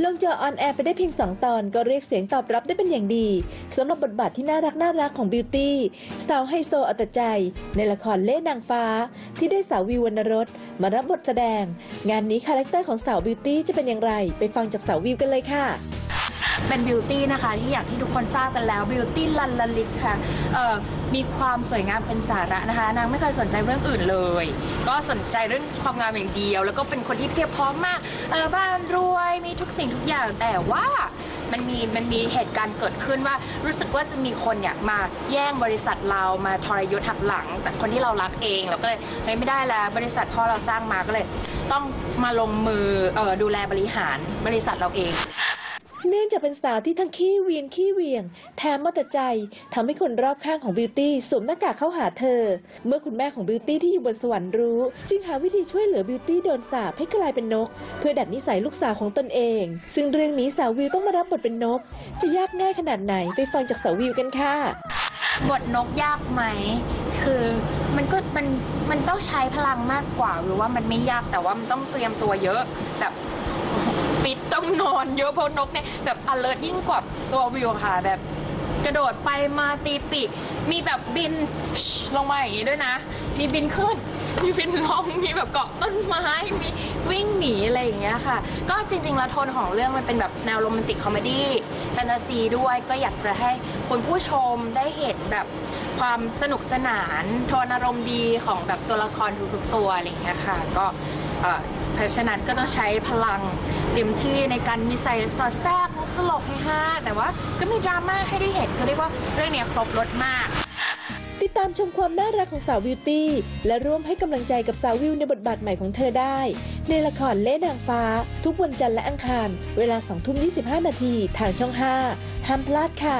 ลงจอออนแอร์ไปได้เพียง 2 ตอนก็เรียกเสียงตอบรับได้เป็นอย่างดีสำหรับบทบาทที่น่ารักน่ารักของบิวตี้สาวไฮโซอัตใจ ในละครเล่นางฟ้า ที่ได้สาววิววรรณรสมารับบทแสดง งานนี้คาแรคเตอร์ของสาวบิวตี้จะเป็นอย่างไร ไปฟังจากสาววิวกันเลยค่ะ เป็นบิวตี้นะคะ ที่อยากที่ทุกคนทราบกันแล้วบิวตี้ลันลลิตค่ะมีความสวยงามเป็นสาระนะคะ นางไม่เคยสนใจเรื่องอื่นเลย ก็สนใจเรื่องความงามอย่างเดียว แล้วก็เป็นคนที่เพียบพร้อมมากบ้านรวยมีทุกสิ่งทุกอย่างแต่ว่ามันมีมันมีเหตุการณ์เกิดขึ้นว่ารู้สึกว่าจะมีคนเนี่ยมาแย่งบริษัทเรามาทรยศหักหลัง จากคนที่เรารักเองเราก็เลยเฮ้ยไม่ได้แล้วบริษัทพ่อเราสร้างมาก็เลย ต้องมาลงมือออดูแลบริหารบริษัทเราเอง เนื่องจากเป็นสาวที่ทั้งขี้เวียงขี้เวียง แถมมาแต่ใจทำให้คนรอบข้างของบิวตี้สวมหน้ากากเข้าหาเธอ เมื่อคุณแม่ของบิวตี้ที่อยู่บนสวรรค์รู้ จึงหาวิธีช่วยเหลือบิวตี้โดนสาปให้กลายเป็นนก เพื่อดัดนิสัยลูกสาวของตนเอง ซึ่งเรื่องนี้สาววิวต้องมารับบทเป็นนก จะยากง่ายขนาดไหนไปฟังจากสาววิวกันค่ะ บทนกยากไหม คือมันก็มันมันต้องใช้พลังมากกว่าหรือว่ามันไม่ยากแต่ว่ามันต้องเตรียมตัวเยอะแบบ ฟิตต้องนอนเยอะเพราะนกเนี่ยแบบ alert ยิ่งกว่าตัววิวค่ะแบบ กระโดดไปมาตีปีกมีแบบบินลงมาอย่างนี้ด้วยนะ มีบินขึ้น มีบินลงมีแบบเกาะต้นไม้มีวิ่งหนีอะไรอย่างเงี้ยค่ะ ก็จริงๆแล้วโทนของเรื่องมันเป็นแบบแนวโรแมนติกคอมเมดี้แฟนตาซีด้วยก็อยากจะให้คุณผู้ชมได้เห็นแบบความสนุกสนาน โทนอารมณ์ดีของแบบตัวละครทุกๆตัวอะไรอย่างเงี้ยค่ะ ก็ เพราะฉะนั้นก็ต้องใช้พลังเต็มที่ในการมีใส่สอดแทรกมุกตลกให้ฮาแต่ว่าก็มีดราม่าให้ได้เห็นคือเรียกว่าเรื่องเนี้ยครบรถมาก ติดตามชมความน่ารักของสาววิวตี้ และร่วมให้กำลังใจกับสาววิวในบทบาทใหม่ของเธอได้ ในละครเล่นางฟ้า ทุกวันจันทร์และอังคาร เวลา2ทุ่ม25 นาทีทางช่อง 5 ห้ามพลาดค่ะ